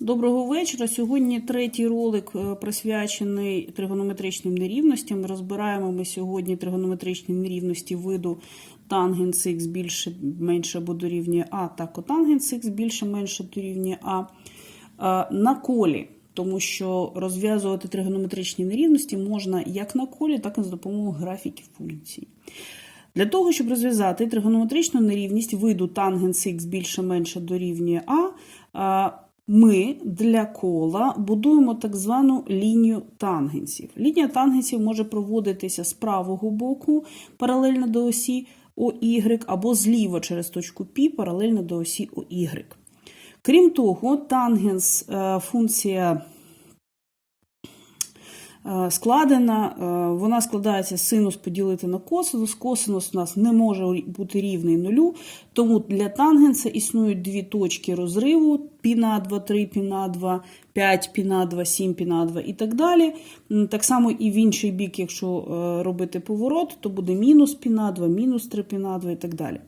Доброго вечора. Сьогодні третій ролик е, присвячений тригонометричним нерівностям. Розбираємо ми сьогодні тригонометричні нерівності виду тангенс х більше менше або дорівнює А та котангенс х більше менше дорівнює А. Е, На колі, тому що розв'язувати тригонометричні нерівності можна як на колі, так і за допомогою графіків функцій. Для того, щоб розв'язати тригонометричну нерівність виду тангенс х більше менше дорівнює А, а, ми для кола будуємо так звану лінію тангенсів. Лінія тангенсів може проводитися з правого боку паралельно до осі ОY, або зліва через точку Пі паралельно до осі ОY. Крім того, тангенс е, функція складена, е, вона складається синус поділити на косинус. Косинус у нас не може бути рівний нулю, тому для тангенса існують дві точки розриву пі на 2, 3 піна 2, 5 пі на 2, 7 пі на 2 і так далі. Так само і в інший бік, якщо е, робити поворот, то буде мінус пі на 2, мінус 3 пі на 2 і так далі.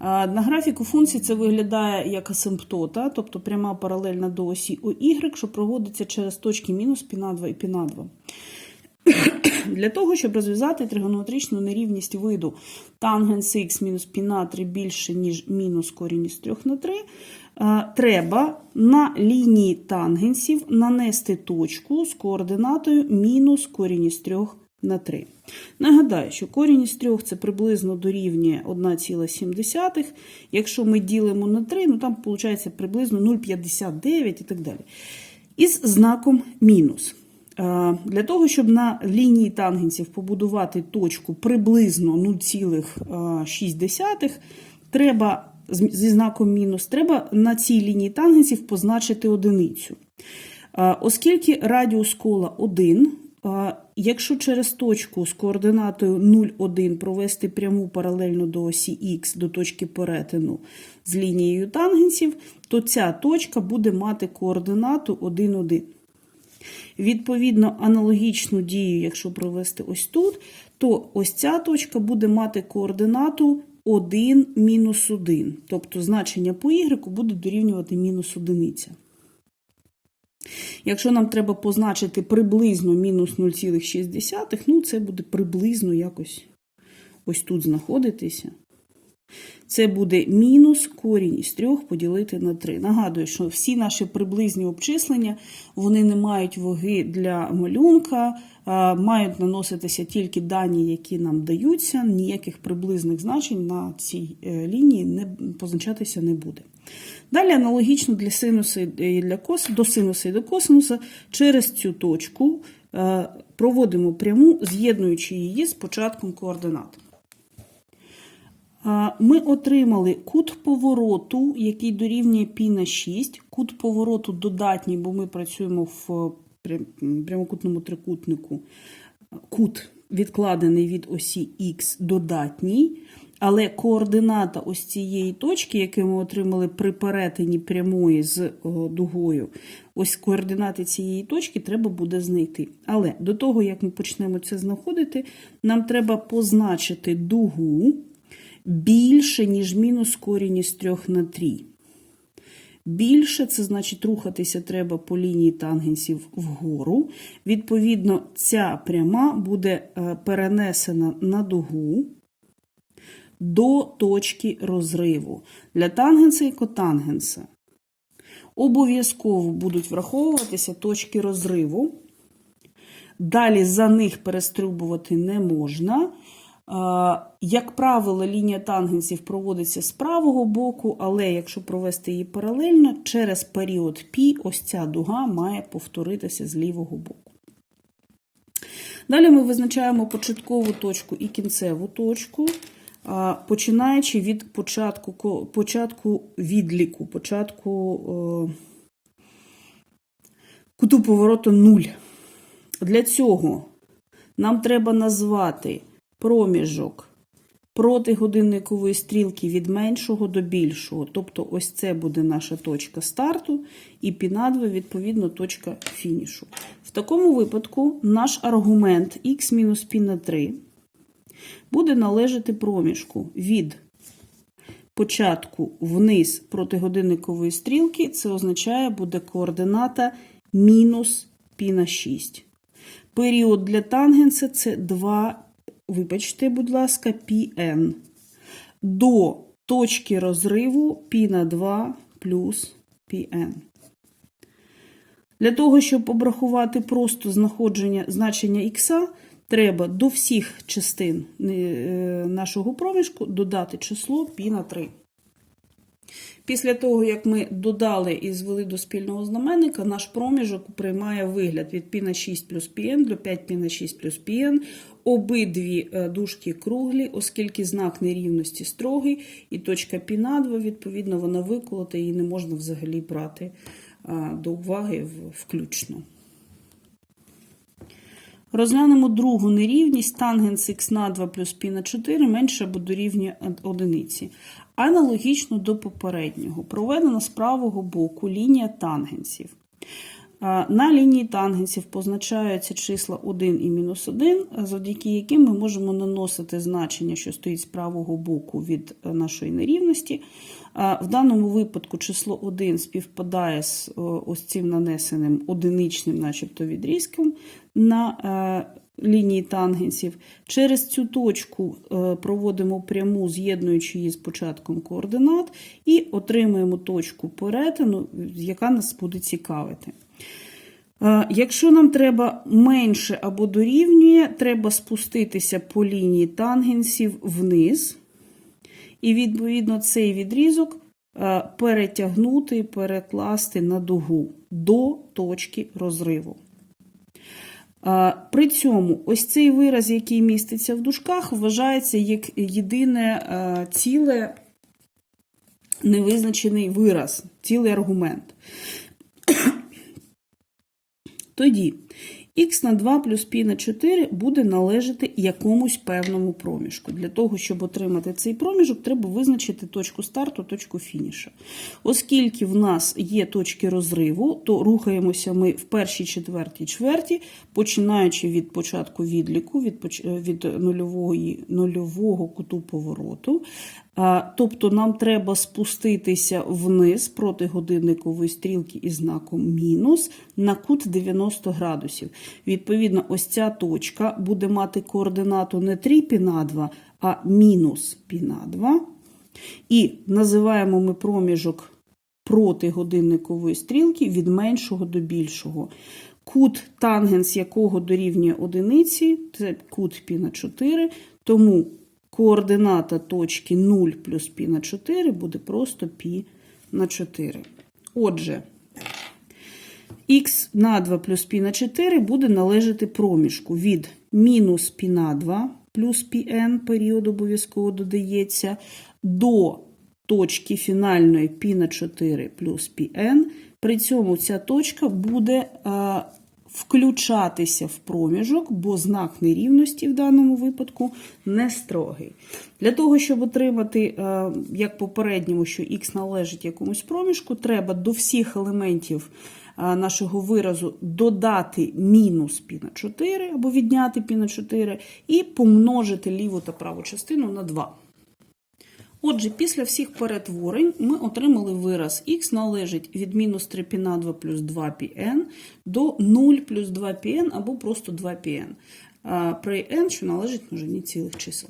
На графіку функції це виглядає як асимптота, тобто пряма паралельна до осі ОY, що проводиться через точки мінус пі на 2 і пі на 2. Для того, щоб розв'язати тригонометричну нерівність виду тангенс х мінус пі на 3 більше, ніж мінус корінь із 3 на 3, е, треба на лінії тангенсів нанести точку з координатою мінус корінь із 3 на 3. Нагадаю, що корінь із 3 це приблизно дорівнює 1,7. Якщо ми ділимо на 3, ну там виходить приблизно 0,59 і так далі. Із знаком мінус. Е, Для того, щоб на лінії тангенсів побудувати точку приблизно 0,6, треба з- зі знаком мінус, треба на цій лінії тангенсів позначити одиницю. Оскільки радіус кола 1, е, якщо через точку з координатою 0,1 провести пряму паралельно до осі х до точки перетину з лінією тангенсів, то ця точка буде мати координату 1,1. Відповідно, аналогічну дію, якщо провести ось тут, то ось ця точка буде мати координату 1 мінус 1. Тобто значення по y буде дорівнювати мінус одиниця. Якщо нам треба позначити приблизно мінус 0,6, ну це буде приблизно якось ось тут знаходитися. Це буде мінус корінь із 3 поділити на 3. Нагадую, що всі наші приблизні обчислення вони не мають ваги для малюнка, мають наноситися тільки дані, які нам даються, ніяких приблизних значень на цій е, лінії не позначатися не буде. Далі аналогічно для синуса і для кос, до синуса і до косинуса через цю точку е, проводимо пряму, з'єднуючи її з початком координат. Ми отримали кут повороту, який дорівнює π на 6. Кут повороту додатній, бо ми працюємо в прямокутному трикутнику. Кут відкладений від осі Х додатній, але координата ось цієї точки, яку ми отримали при перетині прямої з дугою, ось координати цієї точки треба буде знайти. Але до того, як ми почнемо це знаходити, нам треба позначити дугу більше, ніж мінус корінь із 3 на 3. Більше це значить рухатися треба по лінії тангенсів вгору. Відповідно, ця пряма буде е, перенесена на дугу до точки розриву. Для тангенса і котангенса обов'язково будуть враховуватися точки розриву. Далі за них перестрибувати не можна. Як правило, лінія тангенсів проводиться з правого боку, але якщо провести її паралельно, через період π ось ця дуга має повторитися з лівого боку. Далі ми визначаємо початкову точку і кінцеву точку, починаючи від початку, початку відліку, початку куту повороту 0. Для цього нам треба назвати проміжок протигодинникової стрілки від меншого до більшого. Тобто ось це буде наша точка старту, і пінадва, відповідно, точка фінішу. В такому випадку наш аргумент х мінус пі на 3 буде належати проміжку від початку вниз проти годинникової стрілки, це означає, буде координата мінус π на 6. Період для тангенса це 2, вибачте, будь ласка, PN. До точки розриву P на 2 плюс PN. Для того, щоб обрахувати просто знаходження значення х, треба до всіх частин е, нашого проміжку додати число π на 3. Після того, як ми додали і звели до спільного знаменника, наш проміжок приймає вигляд від π на 6 плюс πn до 5π на 6 плюс πn. Обидві е, дужки круглі, оскільки знак нерівності строгий, і точка π на 2, відповідно, вона виколота, її не можна взагалі брати е, до уваги в- включно. Розглянемо другу нерівність тангенс х на 2 плюс π на 4 менше або дорівнює одиниці. Аналогічно до попереднього. Проведена з правого боку лінія тангенсів. На лінії тангенсів позначаються числа 1 і мінус 1, завдяки яким ми можемо наносити значення, що стоїть з правого боку від е, нашої нерівності. В даному випадку число 1 співпадає з е, ось цим нанесеним одиничним, начебто відрізком на е, лінії тангенсів. Через цю точку е, проводимо пряму, з'єднуючи її з початком координат, і отримуємо точку перетину, яка нас буде цікавити. Якщо нам треба менше або дорівнює, треба спуститися по лінії тангенсів вниз, і відповідно цей відрізок е, перетягнути, перекласти на дугу до точки розриву. При цьому ось цей вираз, який міститься в дужках, вважається як єдине е, ціле невизначений вираз, цілий аргумент. Тоді х на 2 плюс π на 4 буде належати якомусь певному проміжку. Для того, щоб отримати цей проміжок, треба визначити точку старту, точку фінішу. Оскільки в нас є точки розриву, то рухаємося ми в першій, четвертій, чверті, починаючи від початку відліку, від, від нульової, нульового куту повороту. А, Тобто нам треба спуститися вниз проти годинникової стрілки із знаком мінус на кут 90 градусів. Відповідно, ось ця точка буде мати координату не 3 π на 2, а мінус π на 2. І називаємо ми проміжок проти годинникової стрілки від меншого до більшого. Кут тангенс якого дорівнює одиниці, це кут π на 4, тому координата точки 0 плюс π на 4 буде просто π на 4. Отже, х на 2 плюс π на 4 буде належати проміжку від мінус π на 2 плюс πn, період обов'язково додається, до точки фінальної π на 4 плюс πn. При цьому ця точка буде а, включатися в проміжок, бо знак нерівності в даному випадку не строгий. Для того, щоб отримати, е, як попередньому, що х належить якомусь проміжку, треба до всіх елементів е, нашого виразу додати мінус π на 4 або відняти π на 4 і помножити ліву та праву частину на 2. Отже, після всіх перетворень ми отримали вираз х належить від мінус 3 π на 2 плюс 2 πn до 0 плюс 2 πn або просто 2 πn. А При n, що належить множині цілих чисел.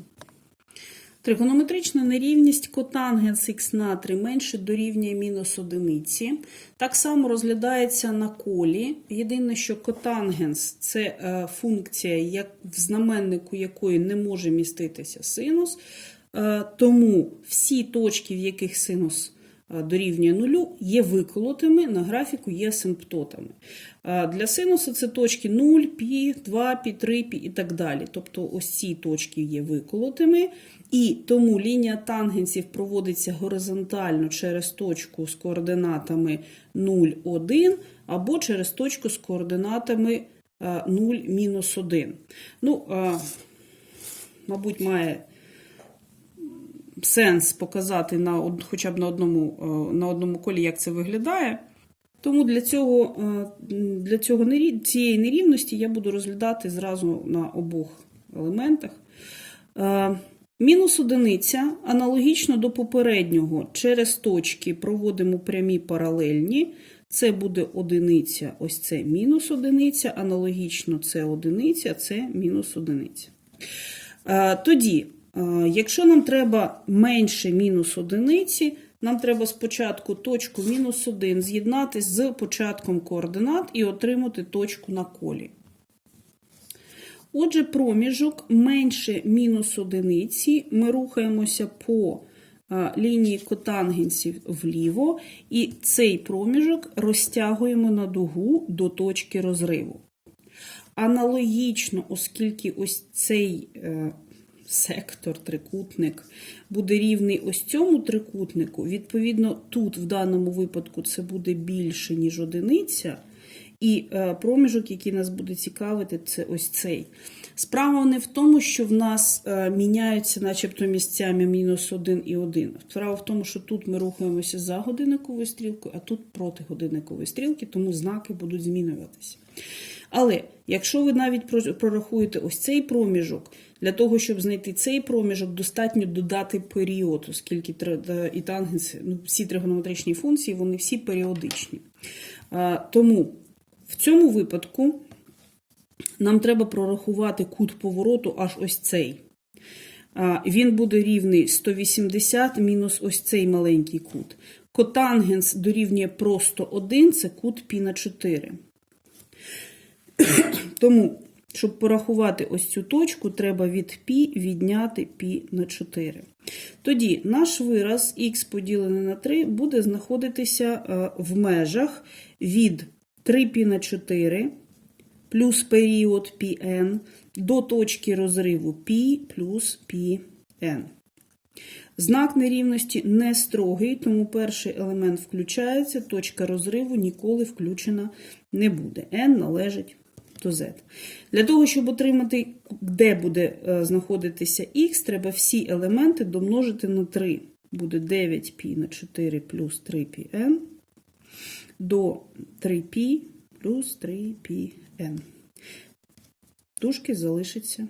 Тригонометрична нерівність котангенс х на 3 менше дорівнює мінус одиниці. Так само розглядається на колі. Єдине, що котангенс – це е, функція, як в знаменнику якої не може міститися синус. Е, Тому всі точки, в яких синус е, дорівнює нулю, є виколотими, на графіку є асимптотами. Е, Для синусу це точки 0, π, 2, π, 3, π і так далі. Тобто ось ці точки є виколотими, і тому лінія тангенсів проводиться горизонтально через точку з координатами 0, 1 або через точку з координатами е, 0, мінус 1. Ну, е, мабуть, має сенс показати на хоча б на одному, е, на одному колі, як це виглядає. Тому для цього, е, для цього цієї нерівності я буду розглядати зразу на обох елементах. Е, Мінус одиниця аналогічно до попереднього через точки проводимо прямі паралельні. Це буде одиниця, ось це мінус одиниця, аналогічно це одиниця, це мінус одиниця. Тоді, якщо нам треба менше мінус одиниці, нам треба спочатку точку мінус 1 з'єднати з початком координат і отримати точку на колі. Отже, проміжок менше мінус одиниці. Ми рухаємося по лінії котангенсів вліво, і цей проміжок розтягуємо на дугу до точки розриву. Аналогічно, оскільки ось цей е, сектор, трикутник буде рівний ось цьому трикутнику, відповідно, тут в даному випадку це буде більше, ніж одиниця. І е, проміжок, який нас буде цікавити, це ось цей. Справа не в тому, що в нас е, міняються, начебто, місцями мінус 1 і 1. Справа в тому, що тут ми рухаємося за годинниковою стрілкою, а тут проти годинникової стрілки, тому знаки будуть змінюватися. Але якщо ви навіть прорахуєте ось цей проміжок, для того, щоб знайти цей проміжок, достатньо додати період, оскільки е, і тангенси, ну, всі тригонометричні функції, вони всі періодичні. Тому в цьому випадку нам треба прорахувати кут повороту аж ось цей. Він буде рівний 180 мінус ось цей маленький кут. Котангенс дорівнює просто 1, це кут пі на 4. Тому, щоб порахувати ось цю точку, треба від π відняти π на 4. Тоді наш вираз х поділене на 3 буде знаходитися е, в межах від 3π на 4 плюс період πn до точки розриву π плюс πn. Знак нерівності не строгий, тому перший елемент включається, точка розриву ніколи включена не буде. n належить до z. Для того, щоб отримати, де буде е, знаходитися x, треба всі елементи домножити на 3. Буде 9π на 4 плюс 3πn до 3π плюс 3πn. Дужки залишаться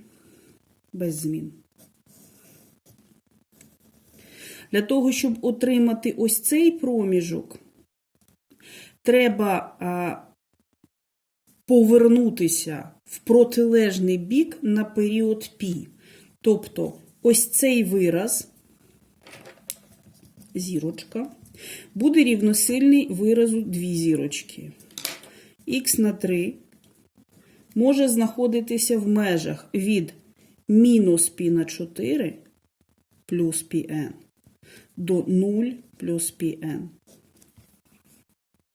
без змін. Для того, щоб отримати ось цей проміжок, треба а, повернутися в протилежний бік на період пі. Тобто ось цей вираз, зірочка, буде рівносильний виразу дві зірочки. Х на 3 може знаходитися в межах від мінус пі на 4 плюс пі n до 0 плюс пін.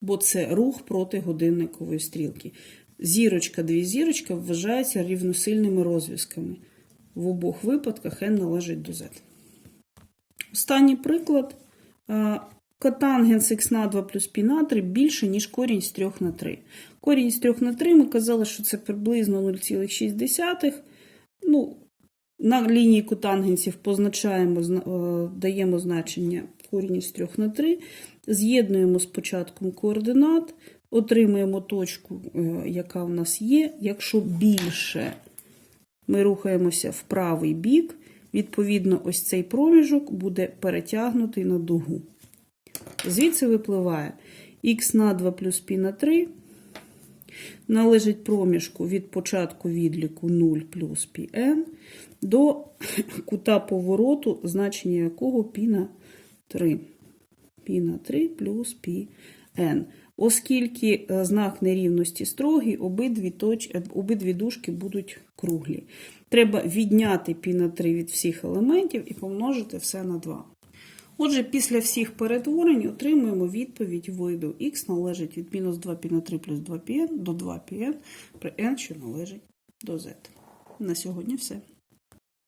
Бо це рух проти годинникової стрілки. Зірочка, дві зірочка вважаються рівносильними розв'язками. В обох випадках n належить до z. Останній приклад. Котангенс х на 2 плюс π на 3 більше, ніж корінь з 3 на 3. Корінь з 3 на 3 ми казали, що це приблизно 0,6. Ну, на лінії котангенсів позначаємо, е, даємо значення корінь з 3 на 3. З'єднуємо з початком координат, отримуємо точку, е, яка в нас є. Якщо більше ми рухаємося в правий бік, відповідно, ось цей проміжок буде перетягнутий на дугу. Звідси випливає х на 2 плюс пі на 3. Належить проміжку від початку відліку 0 плюс πn до кута повороту, значення якого π на 3. Пі на 3 плюс пі n. Оскільки е, знак нерівності строгий, обидві точ... Е, обидві дужки будуть круглі. Треба відняти пі на 3 від всіх елементів і помножити все на 2. Отже, після всіх перетворень отримуємо відповідь виду х належить від мінус 2 пі на 3 плюс 2 пі до 2 пі при n, що належить до z. На сьогодні все.